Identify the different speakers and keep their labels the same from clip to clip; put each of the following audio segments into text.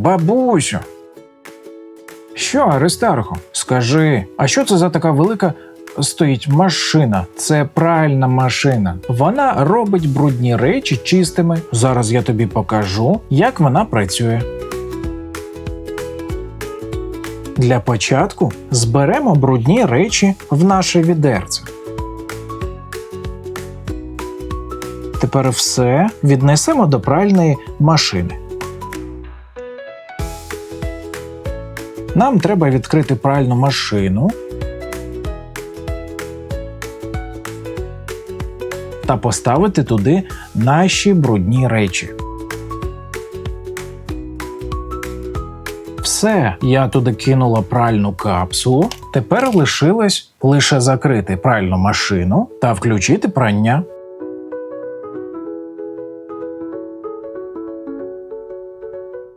Speaker 1: Бабусю. Що, Аристархо, скажи, а що це за така велика стоїть машина? Це пральна машина. Вона робить брудні речі чистими. Зараз я тобі покажу, як вона працює. Для початку зберемо брудні речі в наше відерце. Тепер все віднесемо до пральної машини. Нам треба відкрити пральну машину та поставити туди наші брудні речі. Все, я туди кинула пральну капсулу. Тепер лишилось лише закрити пральну машину та включити прання.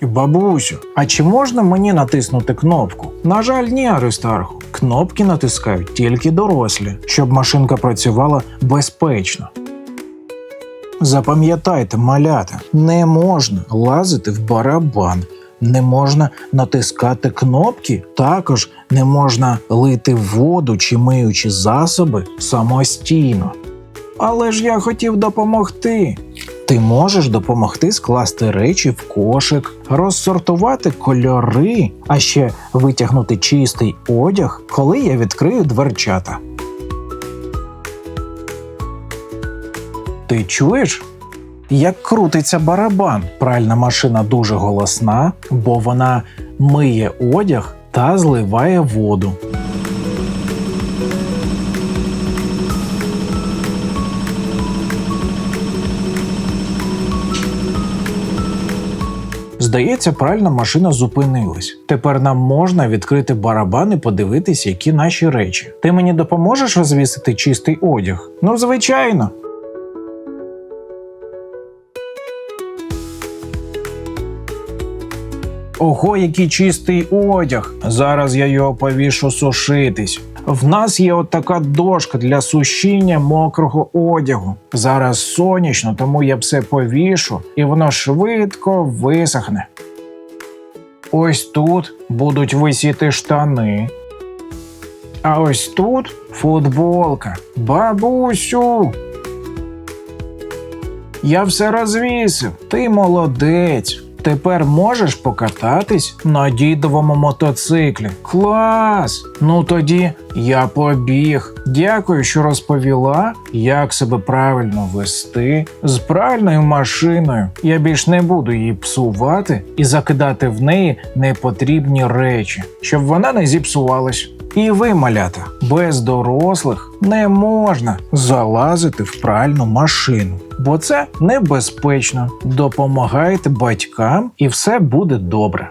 Speaker 1: Бабусю, а чи можна мені натиснути кнопку? На жаль, ні, Аристарху. Кнопки натискають тільки дорослі, щоб машинка працювала безпечно. Запам'ятайте, малята, не можна лазити в барабан, не можна натискати кнопки, також не можна лити воду чи миючі засоби самостійно. Але ж я хотів допомогти. Ти можеш допомогти скласти речі в кошик, розсортувати кольори, а ще витягнути чистий одяг, коли я відкрию дверчата. Ти чуєш? Як крутиться барабан? Пральна машина дуже голосна, бо вона миє одяг та зливає воду. Здається, пральна машина зупинилась. Тепер нам можна відкрити барабан і подивитись, які наші речі. Ти мені допоможеш розвісити чистий одяг? Ну, звичайно. Ого, який чистий одяг. Зараз я його повішу сушитись. В нас є от така дошка для сушіння мокрого одягу. Зараз сонячно, тому я все повішу, і воно швидко висохне. Ось тут будуть висіти штани. А ось тут футболка. Бабусю. Я все розвісив. Ти молодець. Тепер можеш покататись на дідовому мотоциклі. Клас! Ну тоді я побіг. Дякую, що розповіла, як себе правильно вести з пральною машиною. Я більш не буду її псувати і закидати в неї непотрібні речі, щоб вона не зіпсувалась. І ви, малята, без дорослих не можна залазити в пральну машину, бо це небезпечно. Допомагайте батькам, і все буде добре.